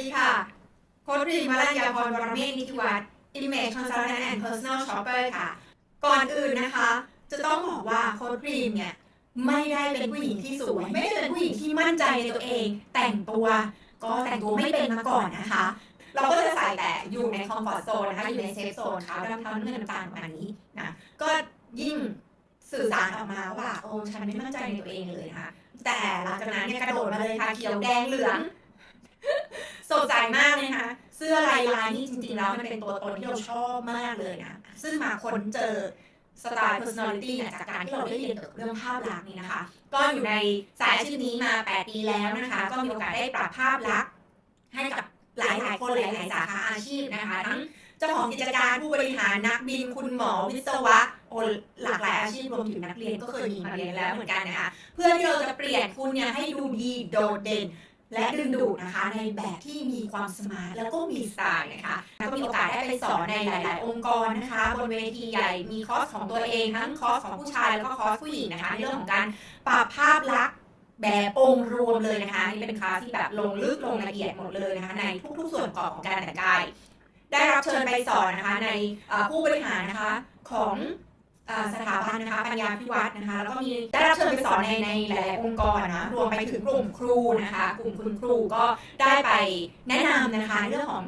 ดีค่ะ โค้ดรีมาลัญญาพรวรเมธนิติวัฒน์ Image Consultant and Personal Shopper ค่ะ ก่อนอื่นนะคะ จะต้องบอกว่าโค้ดรีมเนี่ย ไม่ได้เป็นผู้หญิงที่สวย ไม่ได้เป็นผู้หญิงที่มั่นใจในตัวเอง แต่งตัว ก็แต่งตัวไม่เป็นมาก่อนนะคะ เราก็จะใส่แต่อยู่ในคอมฟอร์ z โซนนะคะ อยู่ในเซฟโซนขาวดำเทาน้ำเงินน้ำตาลประมาณนี้นะ ก็ยิ่งสื่อสารออกมาว่า โอ้ฉันไม่มั่นใจในตัวเองเลยนะคะแต่หลังจากนั้นเนี่ยกระโดดมาเลยค่ะเขียวแดงเหลือง ดใสมากเลยนะคะเสื้อลายลายนี่จริงๆแล้วมันเป็นตัวตนที่เราชอบมากเลยนะ ซึ่งมาค้นเจอสไตล์ personality เนี่ยจากการที่เราได้เรียนเกี่ยวกับเรื่องภาพลักษณ์นี่นะคะ ก็อยู่ในสายอาชีพนี้มา 8 ปีแล้วนะคะ ก็มีโอกาสได้ปรับภาพลักษณ์ให้กับหลายๆคนหลายๆสาขาอาชีพนะคะ ทั้งเจ้าของกิจการผู้บริหารนักบินคุณหมอวิศวะโอหลากหลายอาชีพรวมถึงนักเรียนก็เคยมีมาเรียนแล้วเหมือนกันนะคะ เพื่อที่เราจะเปลี่ยนคุณเนี่ยให้ดูดีโดดเด่น และดึงดูดนะคะในแบบที่มีความสมาร์ทแล้วก็มีสไตล์นะคะแล้วก็มีโอกาสได้ไปสอนในหลาย ๆ องค์กรนะคะบนเวทีใหญ่มีคอร์สของตัวเองทั้งคอร์สของผู้ชายแล้วก็คอร์สผู้หญิงนะคะในเรื่องของการปรับภาพลักษณ์แบบองค์รวมเลยนะคะนี่เป็นคลาสที่แบบลงลึกลงละเอียดหมดเลยนะคะในทุก ๆ ส่วนประกอบของการแต่งกาย ได้รับเชิญไปสอนนะคะในผู้บริหารนะคะของ สถาบันนะคะปัญญาพิวัฒน์นะคะแล้วก็มีได้รับเชิญไปสอนในในหลายๆองค์กรนะรวมไปถึงกลุ่มครูนะคะ กลุ่มคุณครูก็ได้ไปแนะนำนะคะเรื่องของ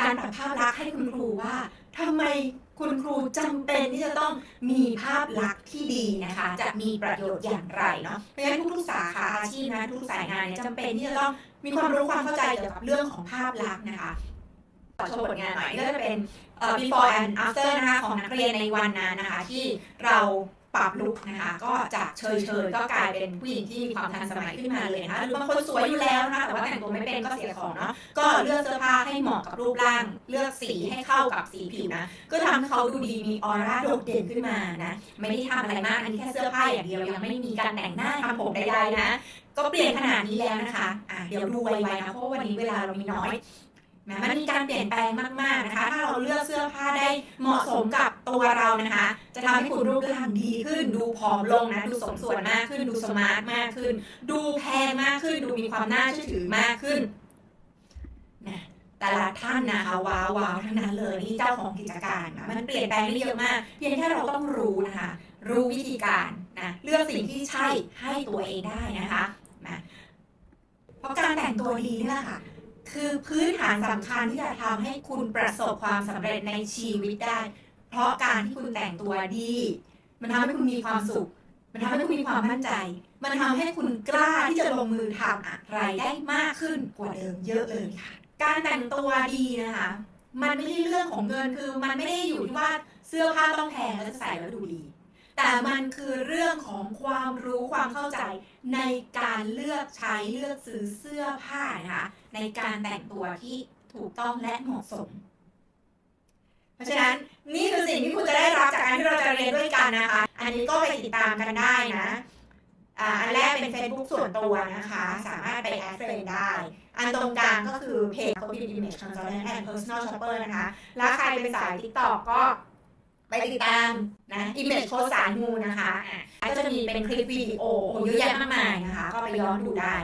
การปรับภาพลักษณ์ให้คุณครูว่าทำไมคุณครูจำเป็นที่จะต้องมีภาพลักษณ์ที่ดีนะคะ จะมีประโยชน์อย่างไรเนาะเพราะฉะนั้นทุกๆสาขาอาชีพนะทุกสายงานเนี่ยจำเป็นที่จะต้องมีความรู้ความเข้าใจเกี่ยวกับเรื่องของภาพลักษณ์นะคะ อโชว์ผลงานหน่อยก็จะเป็น before and after นะคะของนักเรียนในวันนั้นนะคะ ที่เราปรับลุคนะคะ ก็จากเฉยๆก็กลายเป็นผู้หญิงที่มีความทันสมัยขึ้นมาเลยนะคะหรือบางคนสวยอยู่แล้วนะคะแต่ว่าแต่งตัวไม่เป็นก็เสียของเนาะก็เลือกเสื้อผ้าให้เหมาะกับรูปร่าง เลือกสีให้เข้ากับสีผิวนะ ก็ทำให้เขาดูดีมีออร่าโดดเด่นขึ้นมานะไม่ได้ทำอะไรมากอันนี้แค่เสื้อผ้าอย่างเดียวยังไม่มีการแต่งหน้าทำผมใดๆนะก็เปลี่ยนขนาดนี้แล้วนะคะอะเดี๋ยวดูไวๆนะเพราะว่าวันนี้เวลาเรามีน้อย นะมันมีการเปลี่ยนแปลงมาก ๆนะคะ ถ้าเราเลือกเสื้อผ้าได้เหมาะสมกับตัวเรานะคะ จะทำให้คุณรูปร่างดีขึ้น ดูผอมลงนะ ดูสมส่วนมากขึ้น ดูสมาร์ทมากขึ้น ดูแพงมากขึ้น ดูมีความน่าเชื่อถือมากขึ้นนะแต่ละท่านนะคะว้าวว้าวทั้งนั้นเลยนี่เจ้าของกิจการนะมันเปลี่ยนแปลงได้เยอะมาก เพียงแค่เราต้องรู้นะคะ รู้วิธีการนะเลือกสิ่งที่ใช่ให้ตัวเองได้นะคะนะเพราะการแต่งตัวดีนี่แหละค่ะ คือพื้นฐานสำคัญที่จะทำให้คุณประสบความสำเร็จในชีวิตได้ เพราะการที่คุณแต่งตัวดี มันทำให้คุณมีความสุข มันทำให้คุณมีความมั่นใจ มันทำให้คุณกล้าที่จะลงมือทำอะไรได้มากขึ้นกว่าเดิมเยอะเลยค่ะ การแต่งตัวดีนะคะ มันไม่ใช่เรื่องของเงินคือมันไม่ได้อยู่ที่ว่าเสื้อผ้าต้องแพงแล้วจะใส่แล้วดูดีแต่มันคือเรื่องของความรู้ความเข้าใจในการเลือกใช้เลือกซื้อเสื้อผ้านะคะ ในการแต่งตัวที่ถูกต้องและเหมาะสม เพราะฉะนั้นนี่คือสิ่งที่คุณจะได้รับจากการที่เราจะเรียนด้วยกันนะคะ อันนี้ก็ไปติดตามกันได้นะอันแรกเป็น Facebook ส่วนตัวนะคะ สามารถไปแอดเฟรนได้ อันตรงกลางก็คือเพจ Covid Image Consultant and Personal Shopper นะคะ แล้วใครเป็นสาย TikTok ก็ไปติดตามนะ Image โค้ดสายมูนะคะอะก็จะมีเป็นคลิปวิดีโอเยอะแยะมากมายนะคะ ก็ไปย้อนดูได้